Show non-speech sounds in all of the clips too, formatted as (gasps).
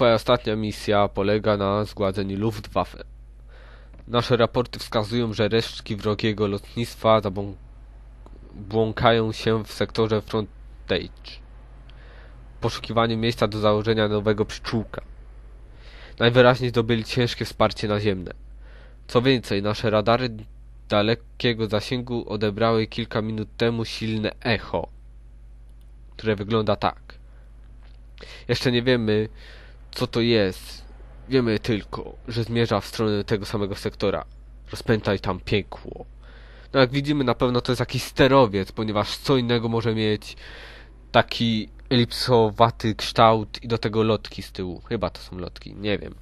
Twoja ostatnia misja polega na zgładzeniu Luftwaffe. Nasze raporty wskazują, że resztki wrogiego lotnictwa błąkają się w sektorze frontage. W poszukiwaniu miejsca do założenia nowego pszczółka. Najwyraźniej zdobyli ciężkie wsparcie naziemne. Co więcej, nasze radary dalekiego zasięgu odebrały kilka minut temu silne echo, które wygląda tak. Jeszcze nie wiemy, co to jest. Wiemy tylko, że zmierza w stronę tego samego sektora. Rozpętaj tam piekło. No jak widzimy, na pewno to jest jakiś sterowiec, ponieważ co innego może mieć taki elipsowaty kształt i do tego lotki z tyłu. Chyba to są lotki, nie wiem.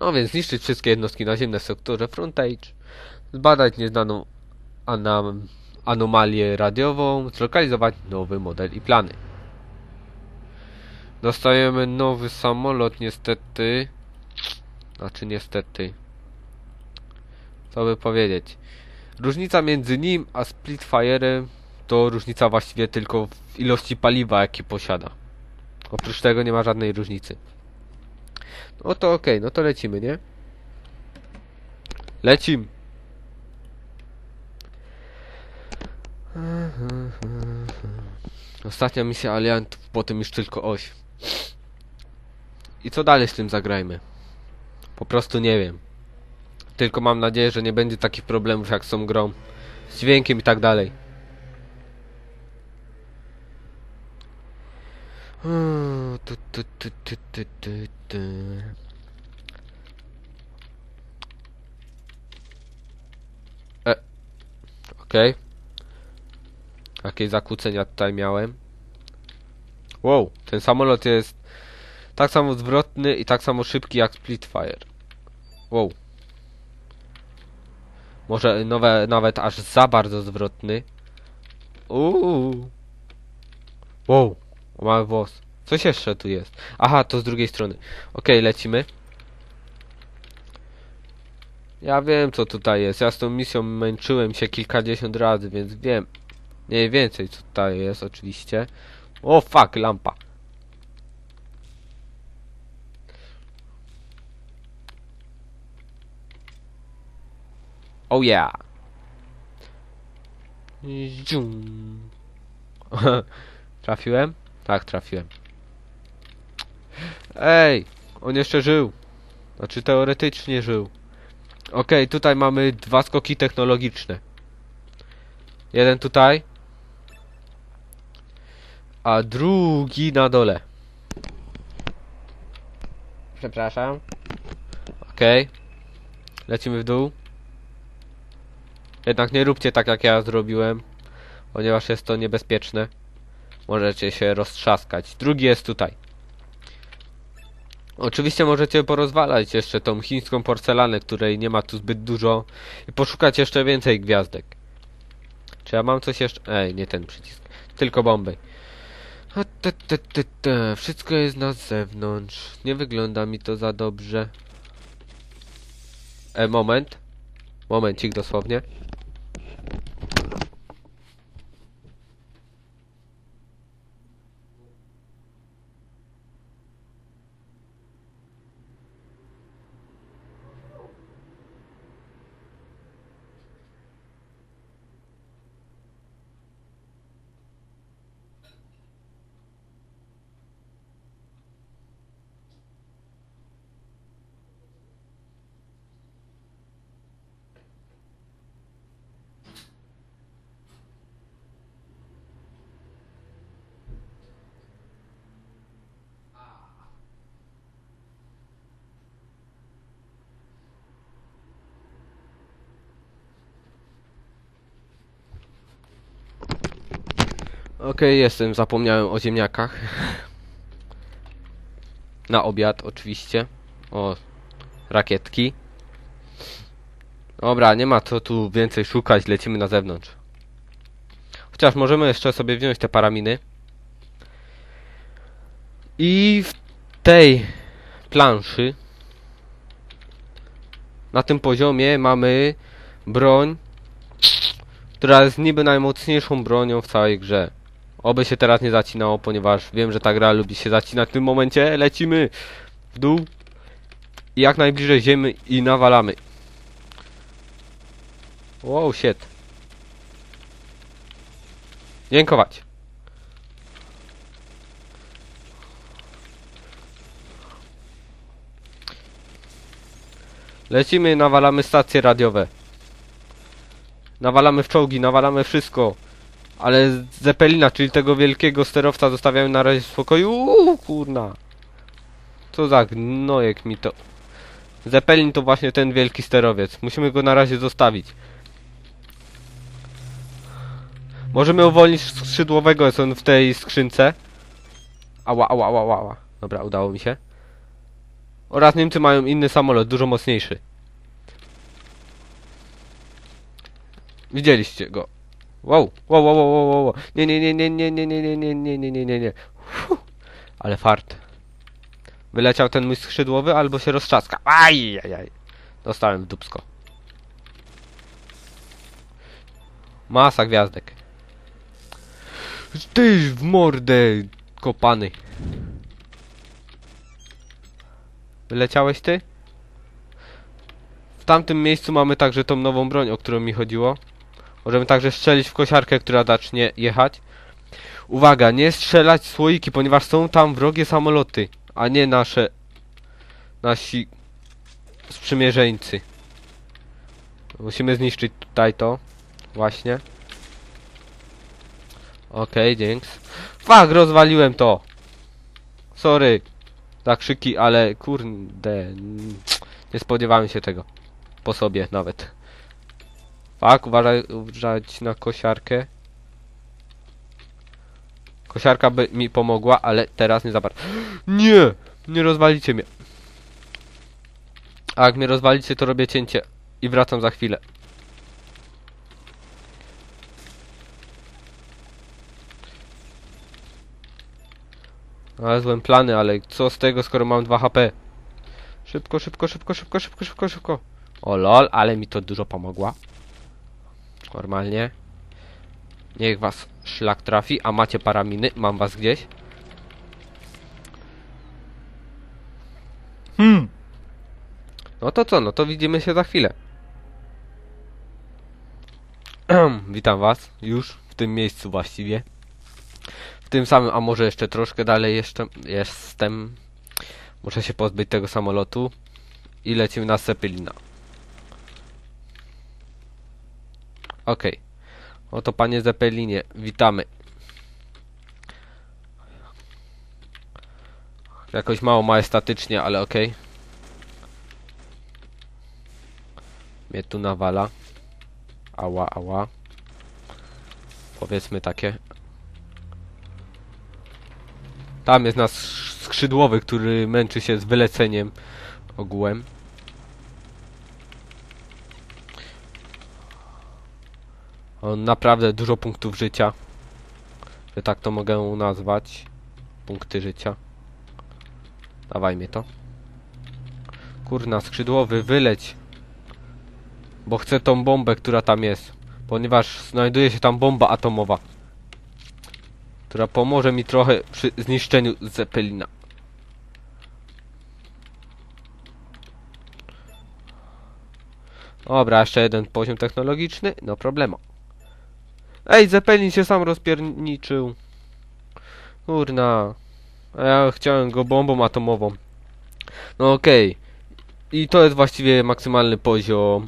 No więc zniszczyć wszystkie jednostki naziemne w sektorze frontage, zbadać nieznaną anam, anomalię radiową, zlokalizować nowy model i plany. Dostajemy nowy samolot, niestety. Znaczy, niestety. Co by powiedzieć? Różnica między nim a Splitfire'em to różnica właściwie tylko w ilości paliwa, jakie posiada. Oprócz tego nie ma żadnej różnicy. No to okej, no to lecimy, nie? Lecim! Ostatnia misja aliantów, potem już tylko oś. I co dalej z tym zagrajmy? Po prostu nie wiem. Tylko mam nadzieję, że nie będzie takich problemów jak z tą grą. Z dźwiękiem i tak dalej. E. Okej. Jakieś zakłócenia tutaj miałem. Wow, ten samolot jest tak samo zwrotny i tak samo szybki jak Splitfire. Wow. Może nowe, nawet aż za bardzo zwrotny. Uuu. Wow, mały włos. Coś jeszcze tu jest. Aha, to z drugiej strony. Okej, lecimy. Ja wiem co tutaj jest. Ja z tą misją męczyłem się kilkadziesiąt razy, więc wiem. Mniej więcej co tutaj jest oczywiście. O fuck, lampa. Oh yeah. Zium. (laughs) Trafiłem? Tak, trafiłem. Ej, on jeszcze żył. Znaczy teoretycznie żył. Okej, tutaj mamy dwa skoki technologiczne. Jeden tutaj. A drugi na dole. Przepraszam. Okej. Lecimy w dół. Jednak nie róbcie tak jak ja zrobiłem. Ponieważ jest to niebezpieczne. Możecie się roztrzaskać. Drugi jest tutaj. Oczywiście możecie porozwalać jeszcze tą chińską porcelanę, której nie ma tu zbyt dużo. I poszukać jeszcze więcej gwiazdek. Czy ja mam coś jeszcze? Ej, nie ten przycisk. Tylko bomby. Te, te, te, te. Wszystko jest na zewnątrz. Nie wygląda mi to za dobrze. E, moment. Momencik dosłownie. Okej, jestem. Zapomniałem o ziemniakach. Na obiad, oczywiście. O, rakietki. Dobra, nie ma co tu więcej szukać, lecimy na zewnątrz. Chociaż możemy jeszcze sobie wziąć te paraminy. I w tej planszy na tym poziomie mamy broń, która jest niby najmocniejszą bronią w całej grze. Oby się teraz nie zacinało, ponieważ wiem, że ta gra lubi się zacinać w tym momencie. Lecimy w dół. I jak najbliżej ziemi i nawalamy. Wow, shit. Dziękować. Lecimy, nawalamy stacje radiowe. Nawalamy w czołgi, nawalamy wszystko. Ale Zeppelina, czyli tego wielkiego sterowca zostawiamy na razie w spokoju. Uuu, kurna. Co za gnojek mi to... Zeppelin to właśnie ten wielki sterowiec. Musimy go na razie zostawić. Możemy uwolnić skrzydłowego, jest on w tej skrzynce. Ała, ała, ała, ała. Dobra, udało mi się. Oraz Niemcy mają inny samolot, dużo mocniejszy. Widzieliście go. Wow, wow, wow, wow, wow, wow. Nie, nie, nie, nie, nie, nie, nie, nie, nie, nie, nie, nie, nie, nie. Ale fart. Wyleciał ten mój skrzydłowy, albo się roztrzaska. Aj. Dostałem w dupsko. Masa gwiazdek. Ty w mordę, kopany. Wyleciałeś ty? W tamtym miejscu mamy także tą nową broń, o którą mi chodziło. Możemy także strzelić w kosiarkę, która zacznie jechać. Uwaga, nie strzelać słoiki, ponieważ są tam wrogie samoloty, a nie nasze... Nasi... sprzymierzeńcy. Musimy zniszczyć tutaj to. Właśnie. Okej, okay, dzięks. Fuck, rozwaliłem to! Sorry. Za krzyki, ale kurde... Nie spodziewałem się tego. Po sobie nawet. Fak, uważać na kosiarkę. Kosiarka by mi pomogła, ale teraz nie za bardzo. (gasps) Nie! Nie rozwalicie mnie. A jak mnie rozwalicie, to robię cięcie. I wracam za chwilę. Znalazłem plany, ale co z tego, skoro mam 2 HP? Szybko, szybko, szybko, szybko, szybko, szybko, szybko. O lol, ale mi to dużo pomogła. Normalnie. Niech was szlak trafi, a macie paraminy, mam was gdzieś. Hmm. No to co, no to widzimy się za chwilę. (clears throat) Witam was, już w tym miejscu właściwie. W tym samym, a może jeszcze troszkę dalej jeszcze jestem. Muszę się pozbyć tego samolotu. I lecimy na Sepylina. Okej. Okay. Oto panie Zeppelinie, witamy. Jakoś mało majestatycznie, ale okej. Okay. Mnie tu nawala. Ała, ała. Powiedzmy takie. Tam jest nasz skrzydłowy, który męczy się z wyleceniem ogółem. On naprawdę dużo punktów życia. Że tak to mogę nazwać. Punkty życia. Dawaj mnie to. Kurna, skrzydłowy, wyleć. Bo chcę tą bombę, która tam jest. Ponieważ znajduje się tam bomba atomowa. Która pomoże mi trochę przy zniszczeniu Zeppelina. Dobra, jeszcze jeden poziom technologiczny. No problemu. Ej, Zeppelin się sam rozpierniczył. Kurna. A ja chciałem go bombą atomową. No okej. Okay. I to jest właściwie maksymalny poziom.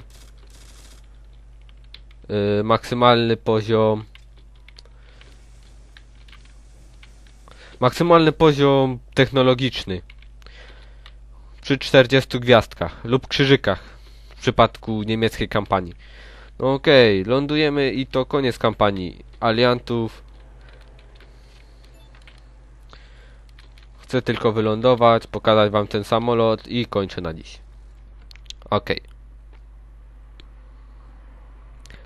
Yy, maksymalny poziom. Maksymalny poziom technologiczny. Przy 40 gwiazdkach lub krzyżykach w przypadku niemieckiej kampanii. Okej, okay, lądujemy i to koniec kampanii. Aliantów. Chcę tylko wylądować, pokazać wam ten samolot i kończę na dziś. Okej. Okay.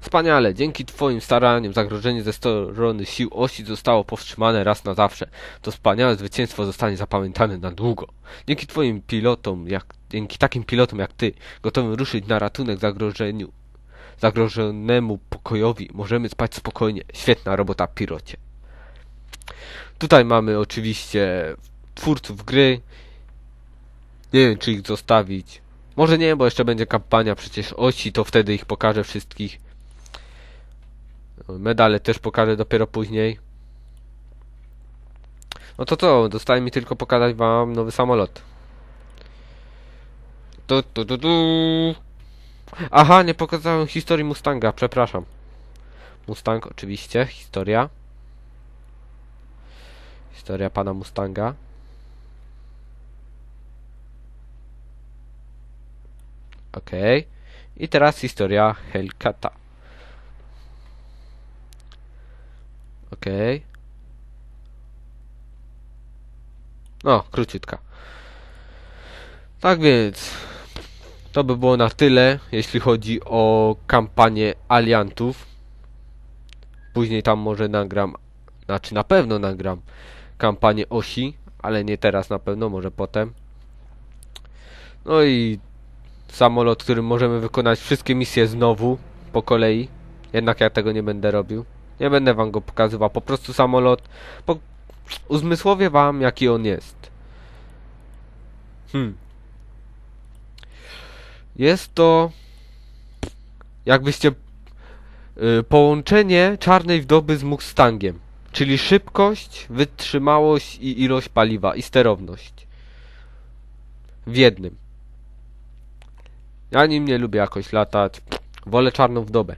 Wspaniale, dzięki Twoim staraniom zagrożenie ze strony sił osi zostało powstrzymane raz na zawsze. To wspaniałe zwycięstwo zostanie zapamiętane na długo. Dzięki Twoim pilotom, jak, dzięki takim pilotom jak Ty, gotowym ruszyć na ratunek zagrożeniu zagrożonemu pokojowi możemy spać spokojnie. Świetna robota, pirocie. Tutaj mamy oczywiście twórców gry. Nie wiem, czy ich zostawić. Może nie, bo jeszcze będzie kampania przecież osi, to wtedy ich pokażę wszystkich. Medale też pokażę dopiero później. No to co, zostaje mi tylko pokazać wam nowy samolot. Tu, tu, tu, tu. Aha, nie pokazałem historii Mustanga, przepraszam. Mustang oczywiście, historia. Historia pana Mustanga. Okej. I teraz historia Hellcata. Okej. No, króciutka. Tak więc, to by było na tyle, jeśli chodzi o kampanię aliantów. Później tam może nagram, znaczy na pewno nagram kampanię osi, ale nie teraz na pewno, może potem. No i samolot, którym możemy wykonać wszystkie misje znowu, po kolei. Jednak ja tego nie będę robił. Nie będę wam go pokazywał, po prostu samolot. Po... Uzmysłowię wam, jaki on jest. Hmm. Jest to jakbyście y, połączenie czarnej wdoby z Mustangiem, czyli szybkość, wytrzymałość i ilość paliwa i sterowność w jednym. Ja nim nie lubię jakoś latać. Wolę czarną wdobę.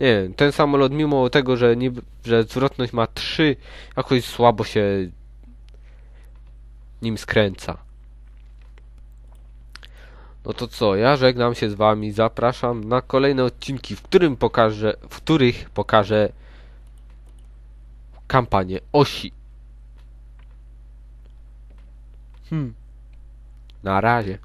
Nie wiem, ten samolot mimo tego, że że zwrotność ma 3, jakoś słabo się nim skręca. No to co, ja żegnam się z wami, zapraszam na kolejne odcinki, w którym pokażę, w których pokażę kampanię osi. Hmm. Na razie.